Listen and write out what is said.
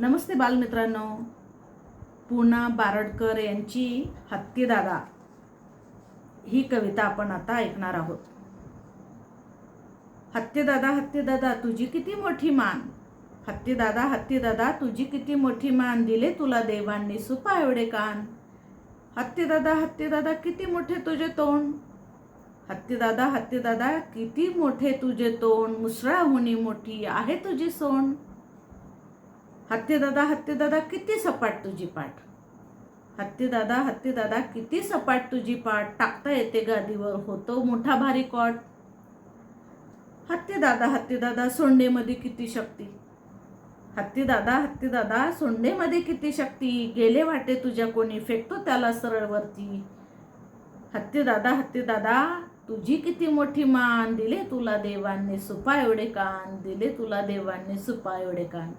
नमस्ते बालमित्रांनो. पूना बारडकर यांची हत्तीदादा. ही कविता आपण आता ऐकणार आहोत. हत्तीदादा हत्तीदादा तुझी किती मोठी मान. हत्तीदादा हत्तीदादा तुझी किती मोठी मान. दिले तुला देवांनी सुपा एवढे कान. हत्तीदादा हत्तीदादा किती मोठे तुझे तोंड. हत्तीदादा हत्तीदादा किती मोठे तुझे तोंड. मुसळाहुनी मोठी आहे तुझी सोंड. हत्तीदादा हत्तीदादा किती सपाट तुझी पाठ? हत्तीदादा हत्तीदादा किती सपाट तुझी पाठ? टाकता येते गादीवर होतो मोठा भारी कॉट. हत्तीदादा हत्तीदादा सोंडेमध्ये किती शक्ती? हत्तीदादा हत्तीदादा सोंडेमध्ये किती शक्ती? गेले वाटे तुझ्या कोणी फेकतो त्याला सरळवरती हत्तीदादा हत्तीदादा तुझी किती मोठी मान? दिले तुला देवांनी सुपा एवढे कान. दिले तुला देवांनी सुपा एवढे कान.